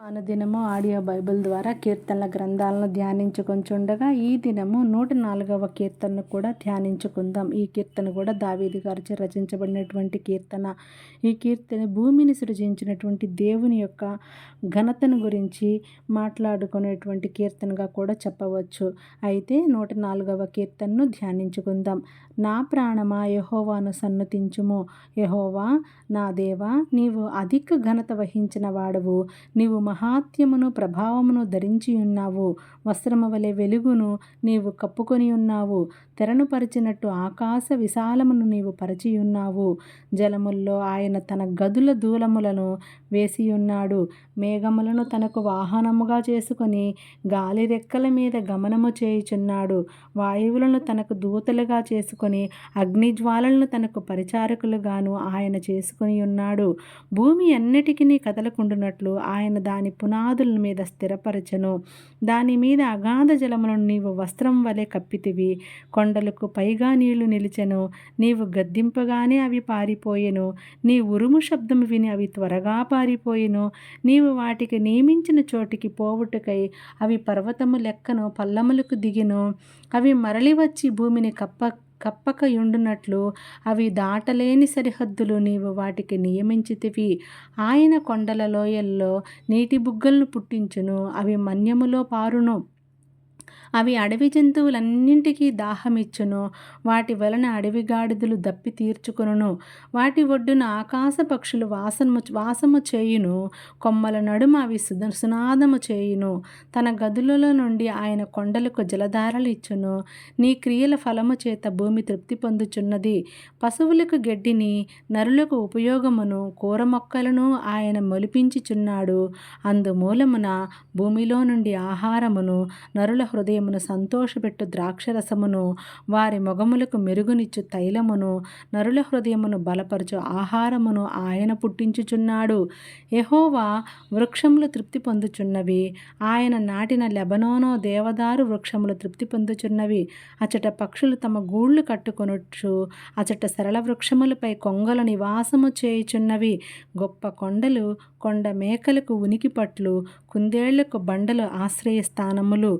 అనుదినము audio Bible ద్వారా కీర్తనల గ్రంథాలను ధ్యానించుకొంచుండగా ఈ దినము నూట నాలుగవ కీర్తనను కూడా ధ్యానించుకుందాం. ఈ కీర్తన కూడా దావీది గారిచే రచించబడినటువంటి కీర్తన. ఈ కీర్తన భూమిని సృజించినటువంటి దేవుని యొక్క ఘనతను గురించి మాట్లాడుకునేటువంటి కీర్తనగా కూడా చెప్పవచ్చు. అయితే నూట నాలుగవ కీర్తనను ధ్యానించుకుందాం. నా ప్రాణమా యహోవాను సన్నతించుము. యహోవా నా దేవా నీవు అధిక ఘనత వహించిన వాడవు. నీవు మహాత్యమును ప్రభావమును ధరించి ఉన్నావు. వస్త్రము వలె వెలుగును నీవు కప్పుకొని ఉన్నావు. తెరను పరిచినట్టు ఆకాశ విశాలమును నీవు పరిచి ఉన్నావు. జలముల్లో ఆయన తన గదుల దూలములను వేసి ఉన్నాడు. మేఘములను తనకు వాహనముగా చేసుకొని గాలి రెక్కల మీద గమనము చేయుచున్నాడు. వాయువులను తనకు దూతలుగా చేసుకొని అగ్నిజ్వాలలను తనకు పరిచారకులుగాను ఆయన చేసుకుని ఉన్నాడు. భూమి అన్నిటికీ కదలకుండునట్లు ఆయన దాని పునాదుల మీద స్థిరపరచను. దాని మీద అగాధ జలములను నీవు వస్త్రం వలె కప్పితివి. కొండలకు పైగా నీళ్ళు నిలిచెను. నీవు గద్దింపగానే అవి పారిపోయెను. నీ ఉరుము శబ్దము విని అవి త్వరగా పారిపోయెను. నీవు వాటికి నియమించిన చోటికి పోవుటకై అవి పర్వతము లెక్కను పల్లములకు దిగిను. అవి మరలి వచ్చి భూమిని కప్ప కప్పకయుండునట్లు అవి దాటలేని సరిహద్దులు నీవు వాటికి నియమించితివి. ఆయన కొండల లోయల్లో నీటి బుగ్గలను పుట్టించును అవి మన్యములో పారును. అవి అడవి జంతువులన్నింటికీ దాహమిచ్చును. వాటి వలన అడవి గాడిదలు దప్పి తీర్చుకును వాటి ఒడ్డున ఆకాశ పక్షులు వాసము వాసము చేయును. కొమ్మల నడుమ అవి సునాదము చేయును. తన గదులలో నుండి ఆయన కొండలకు జలధారలు ఇచ్చును. నీ క్రియల ఫలము చేత భూమి తృప్తి పొందుచున్నది. పశువులకు గడ్డిని నరులకు ఉపయోగమును కూర మొక్కలను ఆయన మొలిపించుచున్నాడు. అందుమూలమున భూమిలో నుండి ఆహారమును నరుల హృదయమును సంతోషపెట్టు ద్రాక్షరసమును వారి మొగములకు మెరుగునిచ్చు తైలమును నరుల హృదయమును బలపరచు ఆహారమును ఆయన పుట్టించుచున్నాడు. ఎహోవా వృక్షములు తృప్తి పొందుచున్నవి. ఆయన నాటిన లెబనోనో దేవదారు వృక్షములు తృప్తి పొందుచున్నవి. అచట పక్షులు తమ గూళ్ళు కట్టుకొనొచ్చు అచట సరళ వృక్షములపై కొంగల నివాసము చేయుచున్నవి. గొప్ప కొండలు కొండ మేకలకు ఉనికి పట్లు కుందేళ్ళకు బండలు ఆశ్రయస్థానములు.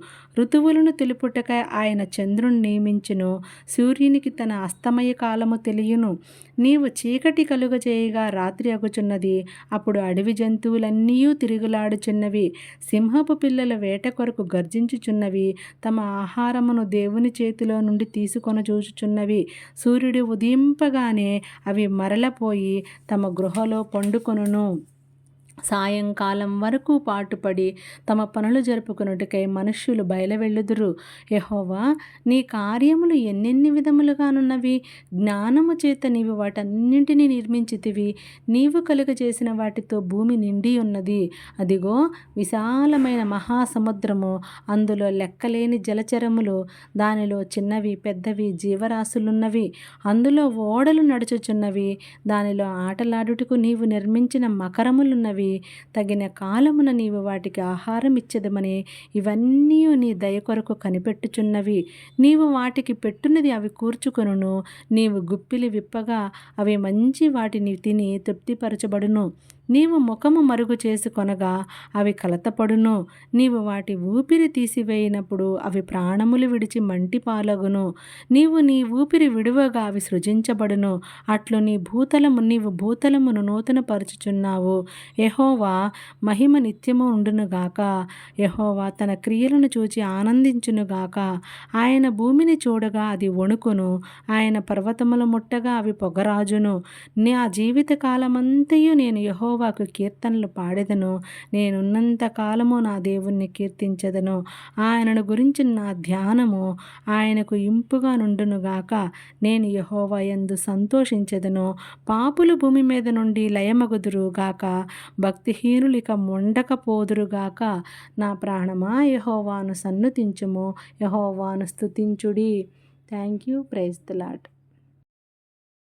ఋతువులను తెలుపుటకై ఆయన చంద్రుని నియమించును. సూర్యునికి తన అస్తమయ కాలము తెలియను. నీవు చీకటి కలుగజేయగా రాత్రి అగుచున్నది. అప్పుడు అడవి జంతువులన్నీ తిరుగులాడుచున్నవి. సింహపు పిల్లల వేట కొరకు గర్జించుచున్నవి. తమ ఆహారమును దేవుని చేతిలో నుండి తీసుకొని చూచుచున్నవి. సూర్యుడు ఉదయింపగానే అవి మరలపోయి తమ గృహలో పండుకొనును. సాయంకాలం వరకు పాటుపడి తమ పనులు జరుపుకున్నట్టుకై మనుష్యులు బయలువెళ్ళుదురు యహోవా నీ కార్యములు ఎన్నెన్ని విధములుగానున్నవి? జ్ఞానము చేత నీవు వాటన్నింటినీ నిర్మించితివి. నీవు కలుగజేసిన వాటితో భూమి నిండి ఉన్నది. అదిగో విశాలమైన మహాసముద్రము. అందులో లెక్కలేని జలచరములు దానిలో చిన్నవి పెద్దవి జీవరాశులున్నవి. అందులో ఓడలు నడుచుచున్నవి. దానిలో ఆటలాడుటకు నీవు నిర్మించిన మకరములున్నవి. తగిన కాలమున నీవు వాటికి ఆహారం ఇచ్చదమని ఇవన్నీ నీ దయ కొరకు కనిపెట్టుచున్నవి. నీవు వాటికి పెట్టున్నది అవి కూర్చుకొనును. నీవు గుప్పిలి విప్పగా అవి మంచి వాటిని తిని తృప్తిపరచబడును. నీవు ముఖము మరుగు చేసుకొనగా అవి కలతపడును. నీవు వాటి ఊపిరి తీసివేయినప్పుడు అవి ప్రాణములు విడిచి మంటి పాలగును. నీవు నీ ఊపిరి విడువగా అవి సృజించబడును. అట్లు నీ భూతలము నీవు భూతలమును నూతనపరచుచున్నావు. యహోవా మహిమ నిత్యము ఉండునుగాక యహోవా తన క్రియలను చూచి ఆనందించునుగాక ఆయన భూమిని చూడగా అది వణుకును. ఆయన పర్వతముల ముట్టగా అవి పొగరాజును. నా జీవిత కాలమంతయు నేను యహోవా యహోవాకు కీర్తనలు పాడేదను. నేనున్నంత కాలము నా దేవుణ్ణి కీర్తించదను. ఆయనను గురించి నా ధ్యానము ఆయనకు ఇంపుగా నుండునుగాక నేను యహోవా ఎందు సంతోషించదను. పాపులు భూమి మీద నుండి లయమగుదురుగాక భక్తిహీనులిక మొండకపోదురుగాక నా ప్రాణమా యహోవాను సన్నుతించుము. యహోవాను స్థుతించుడి thank you praise the Lord